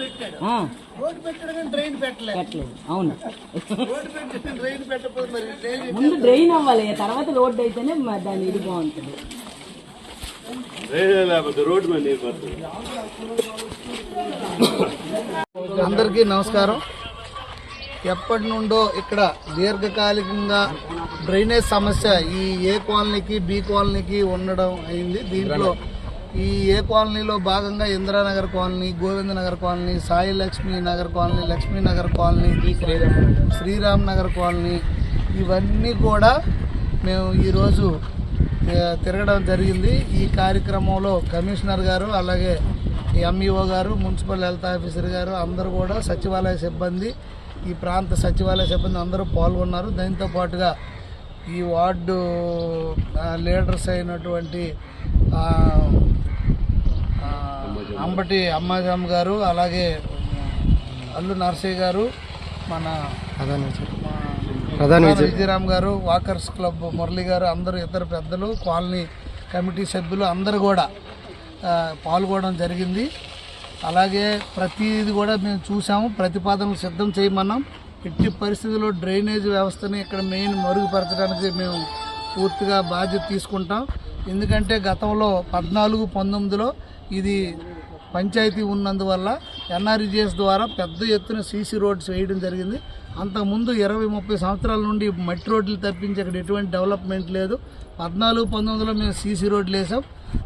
పెట్టాడు. ఆ, రోడ్డు పెట్టాడు కానీ డ్రైన్ పెట్టలేదు. పెట్టలేదు. అవును. రోడ్డు పెట్టి డ్రైన్ పెట్టకపోతే మరి డ్రైన్ ముందు డ్రైన్ అవ్వాలి. తర్వాత రోడ్డు అయితేనే మ- దాని ఇది బాగుంటుంది. లేకపోతే రోడ్డు మీద నీరు పడుతుంది అందరికీ నమస్కారం. ఎప్పటి నుండో ఇక్కడ దీర్ఘకాలికంగా డ్రైనేజ్ సమస్య ఈ ఏ కాలనీకి బి కాలనీకి ఉండడం అయింది. దీంట్లో ఈ ఏ కాలనీలో భాగంగా Indiranagar colony Govindnagar colony Sai Lakshmi Nagar colony Lakshminagar colony Sriram Nagar colony ఇవన్నీ కూడా మేము ఈరోజు తిరగడం జరిగింది. ఈ కార్యక్రమంలో కమిషనర్ గారు అలాగే ఎంఈఓ గారు మున్సిపల్ హెల్త్ ఆఫీసర్ గారు అందరూ కూడా సచివాలయ సిబ్బంది ఈ ప్రాంత సచివాలయ సిబ్బంది అందరూ పాల్గొన్నారు. దాంతో పాటుగా ఈ వార్డు లీడర్స్ అయినటువంటి అంబటి అమ్మాజామ్ గారు అలాగే అల్లు నర్సయ్య గారు మన ప్రధాని విజయరామ్ గారు వాకర్స్ క్లబ్ మురళి గారు అందరూ ఇతర పెద్దలు కాలనీ కమిటీ సభ్యులు అందరూ కూడా పాల్గొనడం జరిగింది. అలాగే ప్రతిది కూడా మేము చూసాము ప్రతిపాదనలు సిద్ధం చేయమన్నాం. ఎట్టి పరిస్థితుల్లో డ్రైనేజ్ వ్యవస్థని ఇక్కడ మెయిన్ మరుగుపరచడానికి మేము పూర్తిగా బాధ్యత తీసుకుంటాం. ఎందుకంటే గతంలో పద్నాలుగు పంతొమ్మిదిలో ఇది పంచాయతీ ఉన్నందువల్ల ఎన్ఆర్జిఎస్ ద్వారా పెద్ద ఎత్తున సీసీ రోడ్స్ వేయడం జరిగింది. అంతకుముందు ఇరవై ముప్పై సంవత్సరాల నుండి మట్టి రోడ్లు తప్పించి అక్కడ ఎటువంటి డెవలప్మెంట్ లేదు. పద్నాలుగు పంతొమ్మిదిలో మేము సీసీ రోడ్లు వేసాం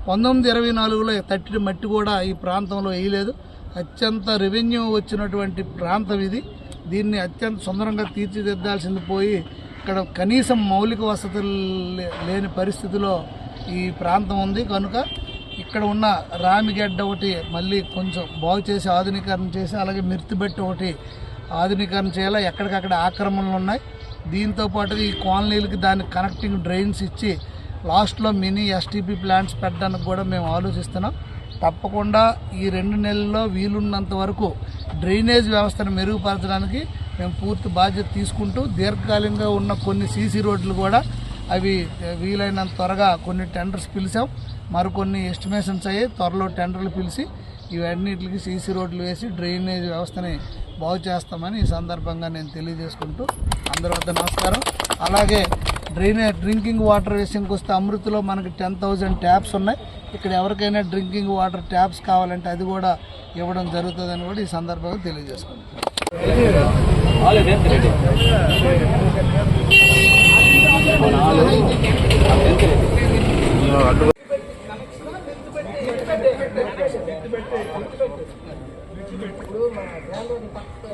పంతొమ్మిది ఇరవై నాలుగులో తట్టిన మట్టి కూడా ఈ ప్రాంతంలో వేయలేదు. అత్యంత రెవెన్యూ వచ్చినటువంటి ప్రాంతం ఇది. దీన్ని అత్యంత సుందరంగా తీర్చిదిద్దాల్సింది పోయి ఇక్కడ కనీసం మౌలిక వసతులు లే- లేని పరిస్థితిలో ఈ ప్రాంతం ఉంది. కనుక ఇక్కడ ఉన్న రామిగడ్డ ఒకటి మళ్ళీ కొంచెం బాగు చేసి ఆధునీకరణ చేసి అలాగే మిర్తిబెట్టి ఒకటి ఆధునీకరణ చేయాలి? ఎక్కడికక్కడ ఆక్రమణలు ఉన్నాయి. దీంతో పాటుగా ఈ కాలనీలకి దాని కనెక్టింగ్ డ్రైన్స్ ఇచ్చి లాస్ట్లో మినీ ఎస్టీపీ ప్లాంట్స్ పెట్టడానికి కూడా మేము ఆలోచిస్తున్నాం. తప్పకుండా ఈ రెండు నెలల్లో వీలున్నంత వరకు డ్రైనేజ్ వ్యవస్థను మెరుగుపరచడానికి మేము పూర్తి బాధ్యత తీసుకుంటూ దీర్ఘకాలికంగా ఉన్న కొన్ని సీసీ రోడ్లు కూడా అవి వీలైనంత త్వరగా కొన్ని టెండర్స్ పిలిచాం. మరికొన్ని ఎస్టిమేషన్స్ అయ్యి త్వరలో టెండర్లు పిలిచి ఇవన్నిటికి సీసీ రోడ్లు వేసి డ్రైనేజ్ వ్యవస్థని బాగు చేస్తామని ఈ సందర్భంగా నేను తెలియజేసుకుంటూ అందరి వద్ద నమస్కారం. అలాగే డ్రైనేజ్ డ్రింకింగ్ వాటర్ విషయంకి వస్తే అమృత్లో మనకి టెన్ థౌజండ్ ట్యాప్స్ ఉన్నాయి. ఇక్కడ ఎవరికైనా డ్రింకింగ్ వాటర్ ట్యాప్స్ కావాలంటే అది కూడా ఇవ్వడం జరుగుతుందని కూడా ఈ సందర్భంగా తెలియజేసుకుంటాం ఇప్పుడు మన గ్రామంలో పక్క